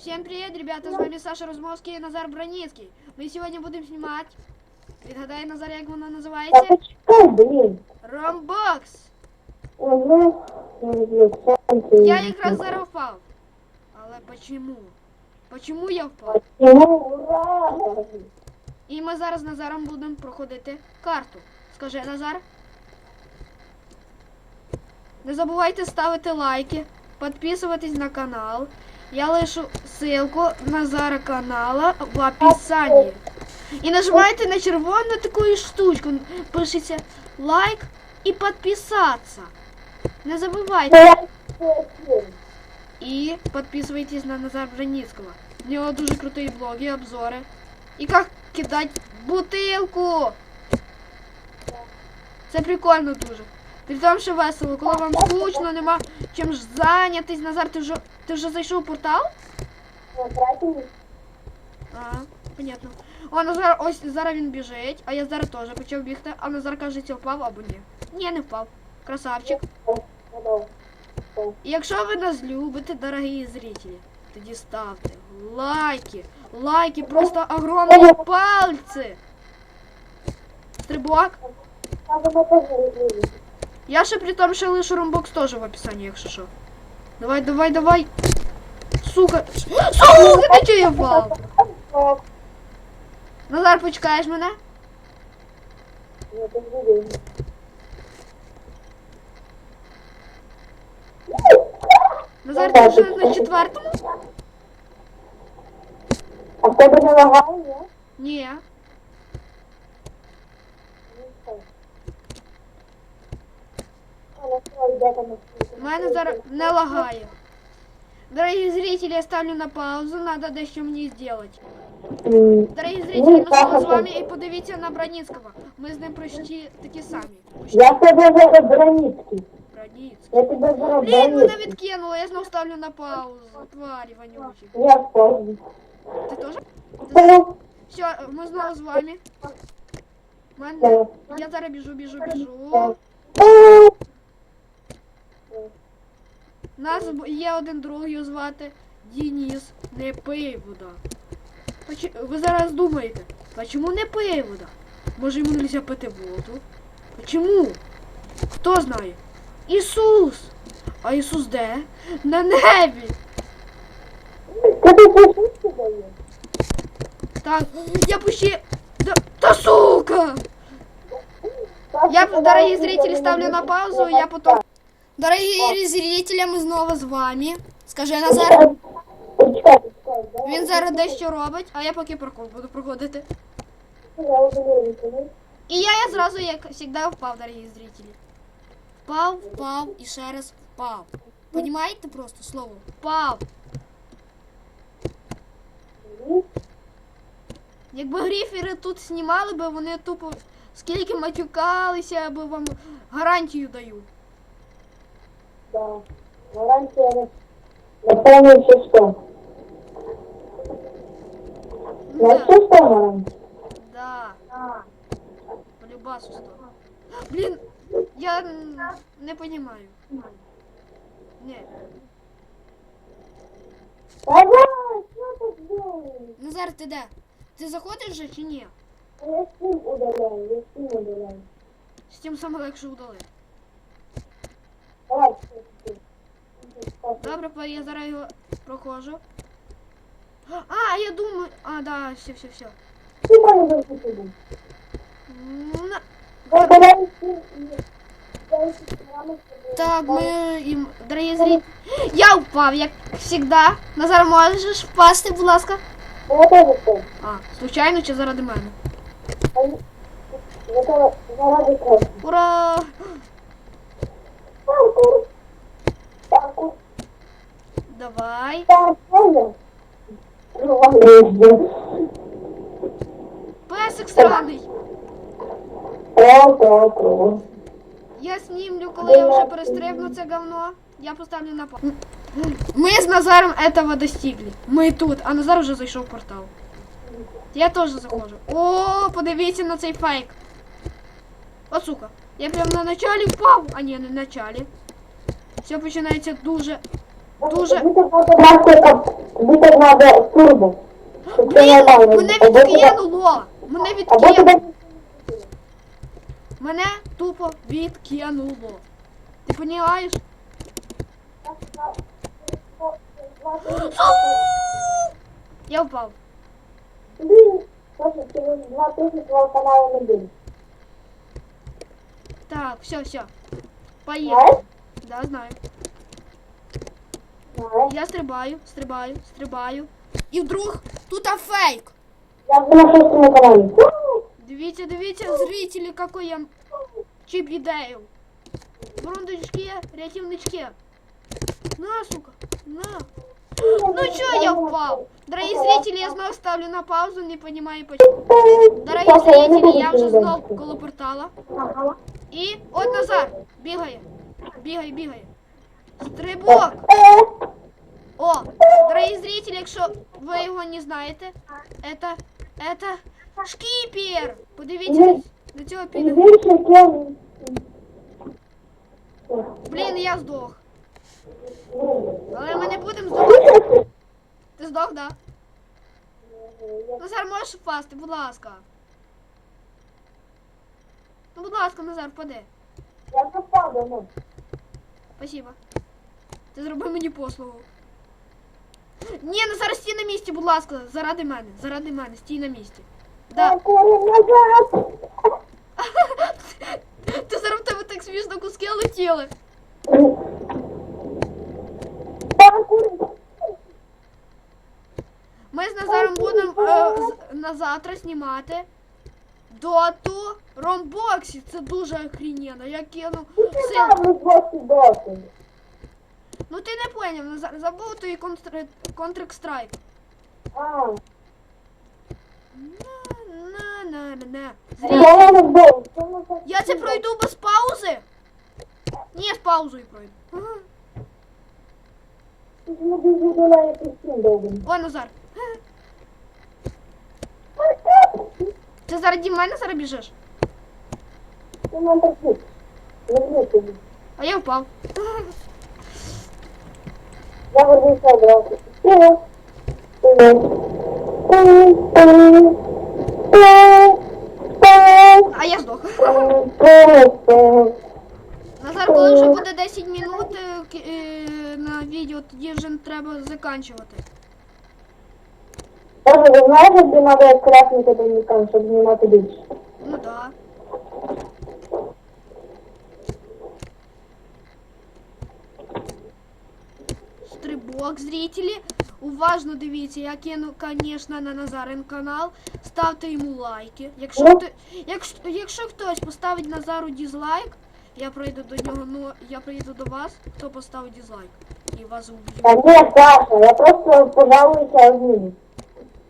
Всем привет, ребята, с вами Саша Розмовський і Назар Броніцький. Ми сьогодні будемо знімати. Відгадай, Назар, воно Та називається? почекай, блін. Ромбокс. Я якраз зараз впав. Але почему? Почему я впав? І ми зараз з Назаром будемо проходити карту. Скажи, Назар. Не забувайте ставити лайки, підписуватись на канал. Я лишу ссылку Назара канала в описании. І нажимайте на червону таку штучку. Пишеться лайк і підписатися. Не забувайте. І підписуйтесь на Назар Броніцького. У нього дуже круті блоги, обзори. І як кидати бутилку. Це прикольно дуже. При тому, що весело, коли вам скучно, нема чим ж зайнятись. Назар, ти вже, ти вже зайшов в портал? А, понятно. О, Назар, ось зараз він біжить, а я зараз теж почав бігти, а Назар, кажеться, впав або ні. Ні, не впав. Красавчик. І якщо ви нас любите, дорогі зрителі, тоді ставте лайки. Лайки, просто огромні пальці. Стрибок. Я ще при тому, що лишу ромбокс теж в описанні, якщо що. Давай, давай, давай. Сука. Сука, ти чого я впав? Назар, почекаєш мене? Назар, ти вже на четвертому? А в тебе не лагає, ні? Ні. У мене зараз не лагає. Дорогі зрители, я ставлю на паузу, надо дещо мені зробити. М, Дорогі зрители, ми знову з вами і подивіться на Броніцького. Ми з ним почти такі самі. Почти Я тебе зараз Броніцький. Броніцький. Я тебе зараз Блін, мене Броніцький. відкинуло, я знов ставлю на паузу. Тварі вонючі. Я впевнений. Ти теж? Та, Все, ми знову з вами. Мене... та, Я зараз біжу, біжу, та. біжу. Нас є один друг його звати Дініс. Не пий вода. Ви зараз думаєте, а чому не пий вода? Може йому нельзя пити воду? Чому? Хто знає? Ісус! А Ісус де? На небі! Так, я почти... Да, та сука! Я, дорогие зрители, ставлю на паузу, я потом... Дорогие зрители, ми знову з вами. Скажи, Назар, Почекай, почекай. да? він зараз дещо робить, а я поки паркур буду проходити. І я, я зразу, як завжди, впав, дорогі зрителі. Впав, впав і ще раз впав. Понімаєте просто слово? Впав. Якби гріфери тут знімали би, вони тупо скільки матюкалися, я би вам гарантію даю. Да. Гарантія не... Напевно, що що. На Да, що що гарантія? да. Полюбасу сто. Блін, я м, не понімаю. Ні. Давай, що ти зробиш? Назар, ти де? Ти заходиш вже чи ні? Я сім удаляю, я сім удаляю. З тим саме легше удали. Давай, що ти? Добре, я зараз його проходжу. А, я думаю. А, да, все, все, все. Запустив. На-. Так, ми їм. Дорогі зрителі. Я впав, як завжди. Назар, можеш впасти, будь ласка. А, случайно чи заради мене? Ура! Паркур. Давай. Паркур. Паркур. Песик сраний. Паркур. Я снімлю, коли я вже перестрибну це говно. Я поставлю на паузу. Ми з Назаром этого достигли. Ми тут, а Назар вже зайшов в портал. Я теж заходжу. О, подивіться на цей фейк. О, сука. Я прям на началі впав. А ні, не на началі. Все починається дуже. Дуже. Дуже треба турбо. Блін, мене відкинуло! Мене відкинуло! Мене тупо відкинуло. Ти понімаєш? Я впав. Так, все, все. Поїхали. Да, знаю. Я стрибаю, стрибаю, стрибаю. І вдруг тут фейк. Я на шостому каналі. Дивіться, дивіться, зрителі, какой я чип ідею. Бурундучки, рятівнички. На, сука, на. Ну чё я упал? Дорогие зрители, я снова ставлю на паузу, не понимаю почему. Дорогие зрители, я вже знов коло портала. І от Назар, бігає. Бігає, бігає. Стрибок. Е, О, дорогие зрители, якщо ви його не знаєте, это, это шкіпер. Подивіться на цього піду. Більше кем... Блін, я здох. Але ми не будемо здохати. Ти здох, да? Назар, можеш впасти, будь ласка. Ну, будь ласка, Назар, впади. Я попав давно. Спасибо. Ти зробив мені послугу. Ні, Назар, стій на місці, будь ласка, заради мене, заради мене, стій на місці. Да. Ти зараз в тебе так смішно куски летіли. Ми з Назаром будемо е, на завтра знімати доту ромбоксі. Це дуже охрененно. Я кину сил. Ну ти не поняв, Назар, забув той. Counter-Strike. А, На, на, на, на. я не. Я це пройду без паузи? Ні, з паузою пройду. Ага. О, Назар. Ти заради мене зараз біжиш? А я впав. Я вернуся одразу. Привіт. Привіт. А я здох. Назар, коли вже буде 10 минут е, е, на відео, тоді вже треба заканчувати. Боже, ви знаєте, де треба якраснити донікам, щоб знімати більше? Ну да. Стрибок, зрителі. Уважно дивіться, я кину, конечно, на Назарин канал. Ставте йому лайки. Якщо, хто, якщо, якщо хтось поставить Назару дизлайк, я прийду до нього, ну я прийду до вас, хто поставить дизлайк. І вас уб'ю. Та ні, Саша, я просто пожалуюся одним.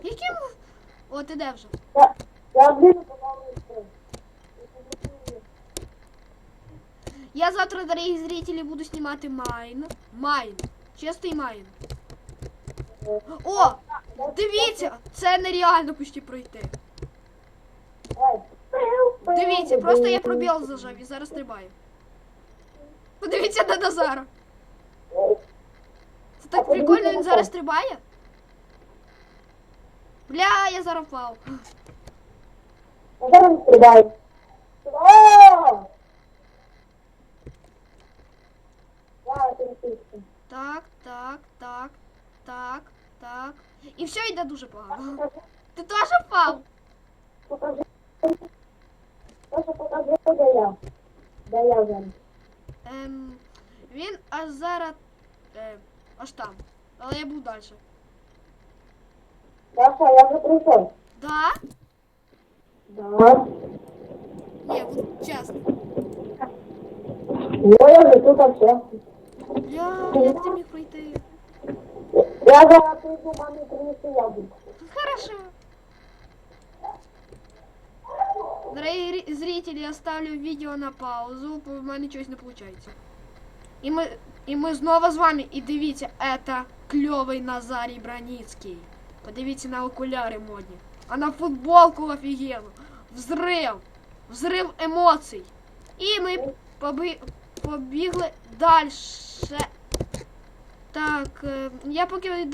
Яким? О, ти де вже? Я, я одним пожалуюся. Я завтра, дорогі зрители, буду знімати майн. Майн. Чистий майн. О! Дивіться! Це нереально почти пройти. Дивіться, просто я пробіл зажав і зараз стрибаю. Подивіться на Назара. Це так прикольно, він зараз стрибає. Бля, я зараз. Зараз стрибаю. Я переписку. Так, так, так, так, так. І все йде дуже погано. Ти теж впав? Покажи. Саша, покажи, де я. Де я зараз. Ем, він аж зараз. Е, аж там. Але я був далі. Саша, я вже прийшов. Да? Да. Ні, от чесно. Ну, я вже тут а все. Бля, як ти міг пройти? Я зараз прийду, мамі принесу яблуко. Хорошо. Дорогие ри- зрители, я ставлю видео на паузу, бо в мене щось не виходить. І ми, і ми знову з вами. І дивіться, это кльовий Назарій Браніцький. Подивіться на окуляри модні. А на футболку офігенно. Взрив. Взрив емоцій. І ми поби... побігли далі. Так, е, я поки, дорогі